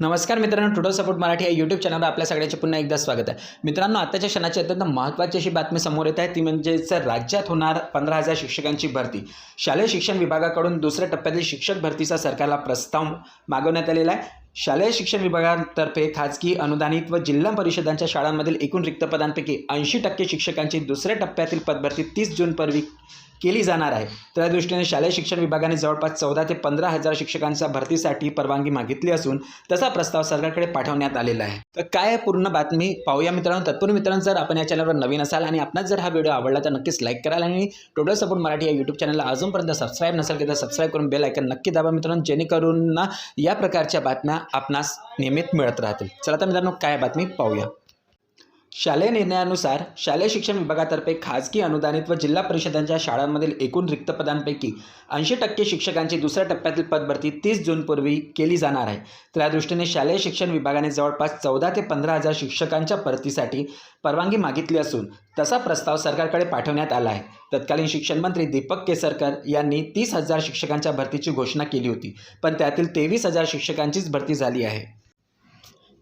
नमस्कार मित्रांनो टुडो सपोर्ट मराठी या यूट्यूब चॅनलवर आपल्या सगळ्याचे पुन्हा एकदा स्वागत आहे. मित्रांनो आताच्या क्षणाची अत्यंत महत्त्वाची अशी बातमी समोर येत आहे ती म्हणजेच राज्यात होणार पंधरा हजार शिक्षकांची भरती. शालेय शिक्षण विभागाकडून दुसऱ्या टप्प्यातील शिक्षक भरतीचा सरकारला प्रस्ताव मागवण्यात आलेला आहे. शालेय शिक्षण विभागातर्फे खाजगी अनुदानित व जिल्हा परिषदांच्या शाळांमधील एकूण रिक्त पदांपैकी ऐंशी टक्के शिक्षकांची दुसऱ्या टप्प्यातील पदभरती तीस जूनपूर्वी केली जाणार आहे. त्या दृष्टीने शालेय शिक्षण विभागाने जवळपास चौदा ते पंधरा हजार शिक्षकांच्या भरतीसाठी परवानगी मागितली असून तसा प्रस्ताव सरकारकडे पाठवण्यात आलेला आहे. तर काय पूर्ण बातमी पाहूया मित्रांनो. तत्पूर्वी मित्रांनो जर आपण या चॅनलवर नवीन असाल आणि आपणास जर हा व्हिडिओ आवडला तर नक्कीच लाईक कराल आणि टोटल सपोर्ट मराठी या यूट्यूब चॅनलला अजूनपर्यंत सबस्क्राईब नसेल की तर सबस्क्राईब करून बेल ऐकन नक्की दाबा मित्रांनो जेणेकरून ना या प्रकारच्या बातम्या आपणास नियमित मिळत राहतील. चला तर मित्रांनो काय बातमी पाहूया. शालेय निर्णयानुसार शालेय शिक्षण विभागातर्फे खाजगी अनुदानित व जिल्हा परिषदांच्या शाळांमधील एकूण रिक्त पदांपैकी ऐंशी टक्के शिक्षकांची दुसऱ्या टप्प्यातील पदभरती तीस जूनपूर्वी केली जाणार आहे. त्या दृष्टीने शालेय शिक्षण विभागाने जवळपास चौदा ते पंधरा हजार शिक्षकांच्या भरतीसाठी परवानगी मागितली असून तसा प्रस्ताव सरकारकडे पाठवण्यात आला आहे. तत्कालीन शिक्षण मंत्री दीपक केसरकर यांनी तीस हजार शिक्षकांच्या भरतीची घोषणा केली होती पण त्यातील तेवीस हजार शिक्षकांचीच भरती झाली आहे.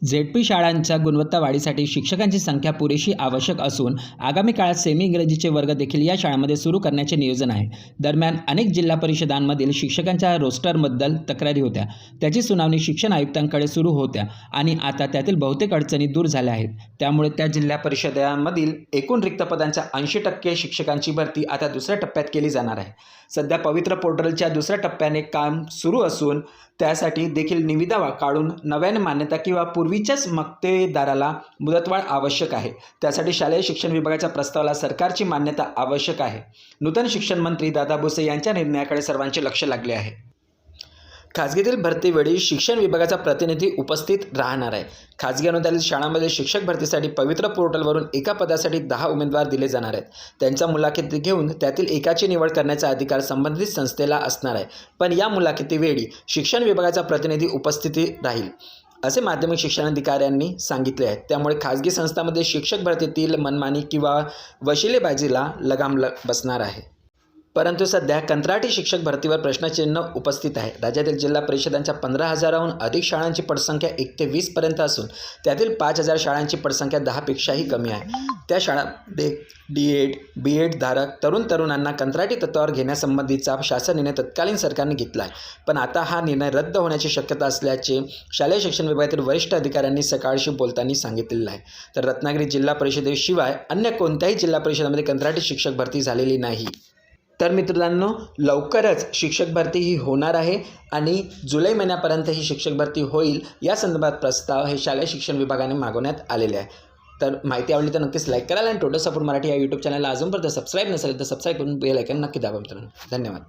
झेड पी शाळांच्या गुणवत्ता वाढीसाठी शिक्षकांची संख्या पुरेशी आवश्यक असून आगामी काळात सेमी इंग्रजीचे वर्ग देखील या शाळांमध्ये सुरू करण्याचे नियोजन आहे. दरम्यान अनेक जिल्हा परिषदांमधील शिक्षकांच्या रोस्टरबद्दल तक्रारी होत्या. त्याची सुनावणी शिक्षण आयुक्तांकडे सुरू होत्या आणि आता त्यातील बहुतेक अडचणी दूर झाल्या आहेत. त्यामुळे त्या जिल्हा परिषदांमधील एकूण रिक्त पदांच्या ऐंशी टक्के शिक्षकांची भरती आता दुसऱ्या टप्प्यात केली जाणार आहे. सध्या पवित्र पोर्टलच्या दुसऱ्या टप्प्याने काम सुरू असून त्यासाठी देखील निविदा काढून नव्याने मान्यता किंवा पूर्वीच्याच मक्तेदाराला मुदतवाढ आवश्यक आहे. त्यासाठी शालेय शिक्षण विभागाच्या प्रस्तावाला सरकारची मान्यता आवश्यक आहे. नूतन शिक्षण मंत्री दादा भुसे यांच्या निर्णयाकडे सर्वांचे लक्ष लागले आहे. खाजगीतील भरतीवेळी शिक्षण विभागाचा प्रतिनिधी उपस्थित राहणार आहे. खाजगी अनुदानित शाळांमध्ये शिक्षक भरतीसाठी पवित्र पोर्टलवरून एका पदासाठी दहा उमेदवार दिले जाणार आहेत. त्यांच्या मुलाखती घेऊन त्यातील एकाची निवड करण्याचा अधिकार संबंधित संस्थेला असणार आहे. पण या मुलाखतीवेळी शिक्षण विभागाचा प्रतिनिधी उपस्थिती राहील. असे माध्यमिक शिक्षणाधिकाऱ्यांनी सांगितले आहे. त्यामुळे खाजगी संस्थांमध्ये शिक्षक भरतीतील मनमानी किंवा वशिलेबाजीला लगाम ल बसणार आहे. परंतु सध्या कंत्राटी शिक्षक भरतीवर प्रश्नचिन्ह उपस्थित आहे. राज्यातील जिल्हा परिषदांच्या पंधरा हजाराहून अधिक शाळांची पटसंख्या एक ते वीसपर्यंत असून त्यातील पाच हजार शाळांची पटसंख्या दहापेक्षाही कमी आहे. त्या शाळांमध्ये डी एड बी एड धारक तरुण तरुणांना कंत्राटी तत्वावर घेण्यासंबंधीचा शासन निर्णय तत्कालीन सरकारने घेतला आहे पण आता हा निर्णय रद्द होण्याची शक्यता असल्याचे शालेय शिक्षण विभागातील वरिष्ठ अधिकाऱ्यांनी सकाळशी बोलताना सांगितलेलं आहे. तर रत्नागिरी जिल्हा परिषदेशिवाय अन्य कोणत्याही जिल्हा परिषदामध्ये कंत्राटी शिक्षक भरती झालेली नाही. तर मित्रांनो लवकरच शिक्षक भरती ही होणार आहे आणि जुलै महिन्यापर्यंत ही शिक्षक भरती होईल या संदर्भात प्रस्ताव हे शालेय शिक्षण विभागाने मागवण्यात आलेले आहे. तर माहिती आवडली तर नक्कीच लाईक कराल आणि टोटल सपोर्ट मराठी या यूट्यूब चॅनलला अजूनपर्यंत सबस्क्राईब नसेल तर सबस्क्राईब करून बेल ऐकन नक्की दाबा मित्रांनो. धन्यवाद.